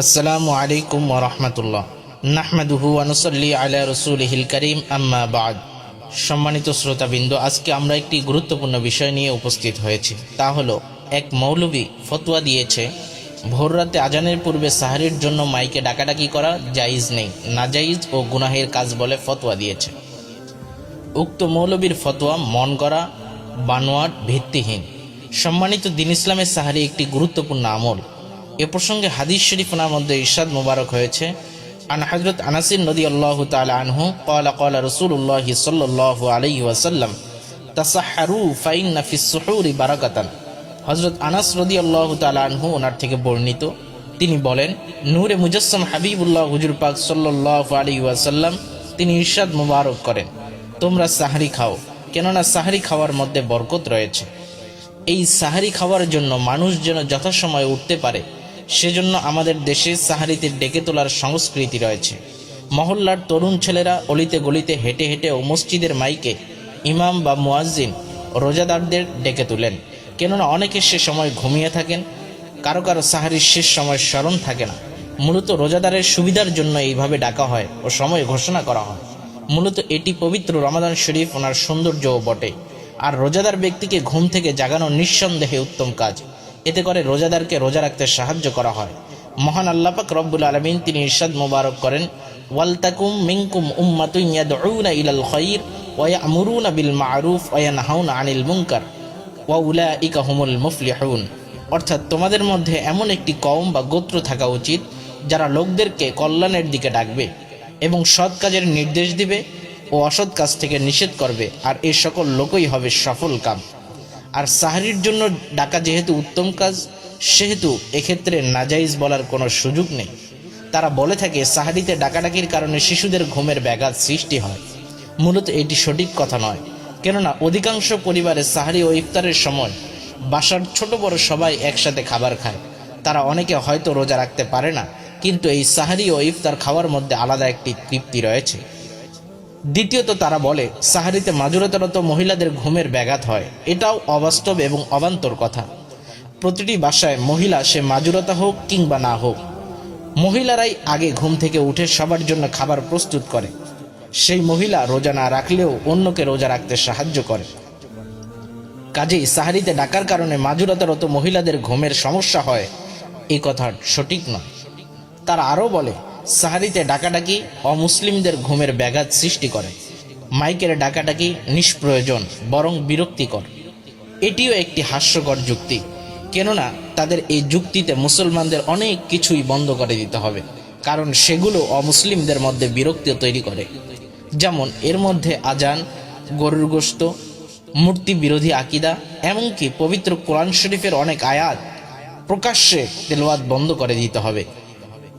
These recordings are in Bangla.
আসসালামু আলাইকুম ওরহমতুল্লাহ নাহমাদুহু আনুসল্লি আলা রসুলহিল করিম, আম্মা বাদ। সম্মানিত শ্রোতাবৃন্দ, আজকে আমরা একটি গুরুত্বপূর্ণ বিষয় নিয়ে উপস্থিত হয়েছি। তা হলো, এক মৌলবী ফতোয়া দিয়েছে ভোররাতে আজানের পূর্বে সাহারির জন্য মাইকে ডাকাডাকি করা জাইজ নেই নাজাইজ ও গুনাহের কাজ বলে ফতোয়া দিয়েছে। উক্ত মৌলবীর ফতোয়া মন করা বানোয়াট ভিত্তিহীন। সম্মানিত দিন ইসলামের সাহারি একটি গুরুত্বপূর্ণ আমল। এ প্রসঙ্গে হাদিস শরীফনার মধ্যে ইরশাদ মুবারক হয়েছে। আন হজরত আনাসির নদী আল্লাহ তালা আনহু কলা কলা রসুল্লাহ সাল্লাহ আলাই ওয়াসাল্লাম তাসাহারু ফাইন নাফিস সুহুরি বারাকাতান। হজরত আনাস রদি আল্লাহ তালা আনহু ওনার থেকে বর্ণিত। তিনি বলেন, নূরে মুজাসম হাবিবুল্লাহ হুজুর পাক সাল্লাহ আলী ওয়াসাল্লাম, তিনি ইরশাদ মুবারক করেন। তোমরা সাহারি খাও, কেননা সাহারি খাওয়ার মধ্যে বরকত রয়েছে। এই সাহারি খাওয়ার জন্য মানুষ যেন যথাসময়ে উঠতে পারে সেজন্য আমাদের দেশে সাহারিতে ডেকে তোলার সংস্কৃতি রয়েছে। মহল্লার তরুণ ছেলেরা অলিতে গলিতে হেঁটে হেঁটে ও মসজিদের মাইকে ইমাম বা মুয়াজ্জিন, রোজাদারদের ডেকে তুলেন। কেননা অনেকে সে সময় ঘুমিয়ে থাকেন, কারও কারও সাহারির শেষ সময় স্মরণ থাকে না। মূলত রোজাদারের সুবিধার জন্য এইভাবে ডাকা হয় ও সময় ঘোষণা করা হয়। মূলত এটি পবিত্র রমাদান শরীফ ওনার সৌন্দর্যও বটে। আর রোজাদার ব্যক্তিকে ঘুম থেকে জাগানো নিঃসন্দেহে উত্তম কাজ। এতে করে রোজাদারকে রোজা রাখতে সাহায্য করা হয়। মহান আল্লাপাক রব্বুল আলমিন তিনি ইরশাদ মোবারক করেন, ওয়ালতাকুম মিনকুম উম্মাতুন ইয়াদউনা ইলাল ওয়া ইয়ামুরুনা বিল মা'রুফ ওয়া ইয়ানহাউনা আনিল মুনকার ওয়া উলাইকা হুমুল মুফলিহুন। অর্থাৎ তোমাদের মধ্যে এমন একটি কওম বা গোত্র থাকা উচিত যারা লোকদেরকে কল্যাণের দিকে ডাকবে এবং সৎ কাজের নির্দেশ দিবে ও অসৎ কাজ থেকে নিষেধ করবে, আর এই সকল লোকই হবে সফল কাম। আর সাহারির জন্য ডাকা যেহেতু উত্তম কাজ, সেহেতু এক্ষেত্রে নাজাইজ বলার কোনো সুযোগ নেই। তারা বলে থাকে, সাহারিতে ডাকাডাকির কারণে শিশুদের ঘুমের ব্যাঘাত সৃষ্টি হয়। মূলত এটি সঠিক কথা নয়। কেননা, অধিকাংশ পরিবারে সাহারি ও ইফতারের সময় বাসার ছোট বড় সবাই একসাথে খাবার খায়। তারা অনেকে হয়তো রোজা রাখতে পারে না, কিন্তু এই সাহারি ও ইফতার খাওয়ার মধ্যে আলাদা একটি তৃপ্তি রয়েছে। দ্বিতীয়ত তারা বলে, সাহারিতে মাজুরতারত মহিলাদের ঘুমের ব্যাঘাত হয়। এটাও অবাস্তব এবং অবান্তর কথা। প্রতিটি বাসায় মহিলা সে মাজুরতা হোক কিংবা না হোক, মহিলারাই আগে ঘুম থেকে উঠে সবার জন্য খাবার প্রস্তুত করে। সেই মহিলা রোজা না রাখলেও অন্যকে রোজা রাখতে সাহায্য করে। কাজেই সাহারিতে ডাকার কারণে মাজুরতারত মহিলাদের ঘুমের সমস্যা হয় এই কথা সঠিক নয়। তারা আরও বলে সাহারিতে ডাকাডাকি অমুসলিমদের ঘুমের ব্যাঘাত সৃষ্টি করে। মাইকের ডাকাডাকি নিষ্প্রয়োজন, বরং বিরক্তিকর। এটিও একটি হাস্যকর যুক্তি, কেননা তাদের এই যুক্তিতে মুসলমানদের অনেক কিছুই বন্ধ করে দিতে হবে, কারণ সেগুলো অমুসলিমদের মধ্যে বিরক্তি তৈরি করে। যেমন, এর মধ্যে আজান, গরুর গোস্ত মূর্তি বিরোধী আকিদা, এমনকি পবিত্র কোরআন শরীফের অনেক আয়াত প্রকাশ্যে তেলওয়াত বন্ধ করে দিতে হবে।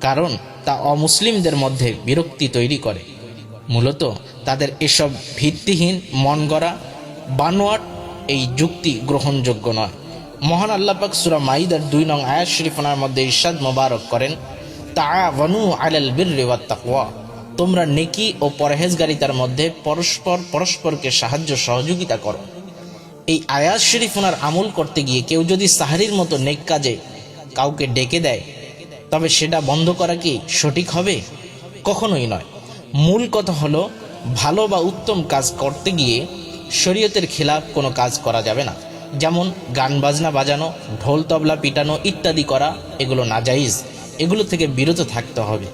কারণ তা অমুসলিমদের মধ্যে বিরক্তি তৈরি করে। মূলত তাদের এসব ভিত্তিহীন মন গড়া বানোয়াট এই যুক্তি গ্রহণযোগ্য নয়। মহান আল্লাপাক সুরা মাইদার দুই নং আয়াত শরীফনার মধ্যে ইরশাদ মোবারক করেন তা ওয়ানু আলাল বীর তোমরা নেকি ও পরহেজগারিতার মধ্যে পরস্পর পরস্পরকে সাহায্য সহযোগিতা করো। এই আয়াত শরীফ ওনার আমল করতে গিয়ে কেউ যদি সাহারির মতো নেক কাজে কাউকে ডেকে দেয় তবে সেটা বন্ধ করা কি সঠিক হবে? কখনোই নয়। মূল কথা হলো, ভালো বা উত্তম কাজ করতে গিয়ে শরীয়তের খেলাফ কোনো কাজ করা যাবে না। যেমন গান বাজনা বাজানো, ঢোল তবলা পিটানো ইত্যাদি করা, এগুলো নাজাইজ। এগুলো থেকে বিরত থাকতে হবে।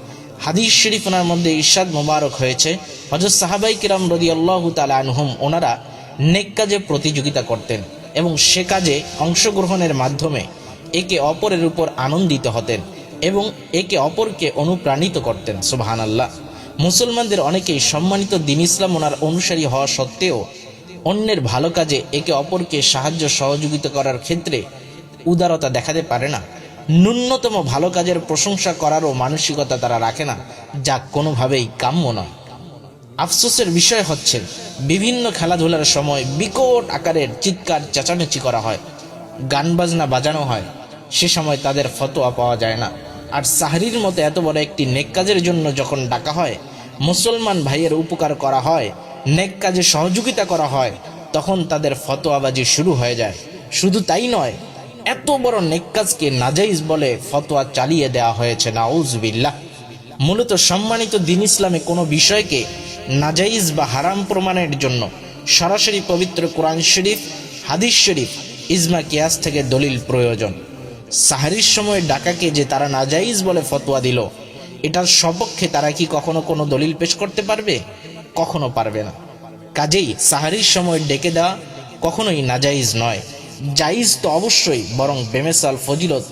হাদিস শরীফ ওনার মধ্যে ইরশাদ মোবারক হয়েছে। হজরত সাহাবাই কিরাম রদি আল্লাহ তালা আনহুম ওনারা নেক কাজে প্রতিযোগিতা করতেন এবং সে কাজে অংশগ্রহণের মাধ্যমে একে অপরের উপর আনন্দিত হতেন। এবং একে অপরকে অনুপ্রাণিত করতেন সুবাহান আল্লাহ মুসলমানদের অনেকেই সম্মানিত দিন ইসলাম ওনার অনুসারী হওয়া সত্ত্বেও অন্যের ভালো কাজে একে অপরকে সাহায্য সহযোগিতা করার ক্ষেত্রে উদারতা দেখাতে পারে না। ন্যূনতম ভালো কাজের প্রশংসা করারও মানসিকতা তারা রাখে না, যা কোনোভাবেই কাম্য নয়। আফসোসের বিষয় হচ্ছে, বিভিন্ন খেলাধুলার সময় বিকট আকারের চিৎকার, চেঁচামেচি করা হয় গান বাজনা বাজানো হয়, সে সময় তাদের ফতোয়া পাওয়া যায় না। আর সাহরির মতো এত বড় একটি নেক কাজের জন্য যখন ডাকা হয়, মুসলমান ভাইয়ের উপকার করা হয়, নেক কাজে সহযোগিতা করা হয়, তখন তাদের ফতোয়াবাজি শুরু হয়ে যায়। শুধু তাই নয়, এত বড় নেককাজকে নাজাইজ বলে ফতোয়া চালিয়ে দেওয়া হয়েছে, নাউজবিল্লাহ। মূলত সম্মানিত দিন ইসলামে কোনো বিষয়কে নাজাইজ বা হারাম প্রমাণের জন্য সরাসরি পবিত্র কোরআন শরীফ, হাদিস শরীফ, ইজমা কিয়াস থেকে দলিল প্রয়োজন। সাহারির সময় ডাকাকে যে তারা নাজাইজ বলে ফতোয়া দিল, এটার সপক্ষে তারা কি কখনো কোনো দলিল পেশ করতে পারবে? কখনো পারবে না। কাজেই সাহারির সময় ডেকে দেওয়া কখনোই নাজাইজ নয়। জাইজ তো অবশ্যই, বরং বেমেসাল ফজিলত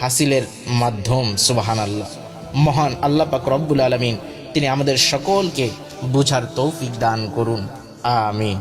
হাসিলের মাধ্যম সুবাহান আল্লাহ মহান আল্লাহ পাক রব্বুল আলমিন, তিনি আমাদের সকলকে বুঝার তৌফিক দান করুন। আমিন।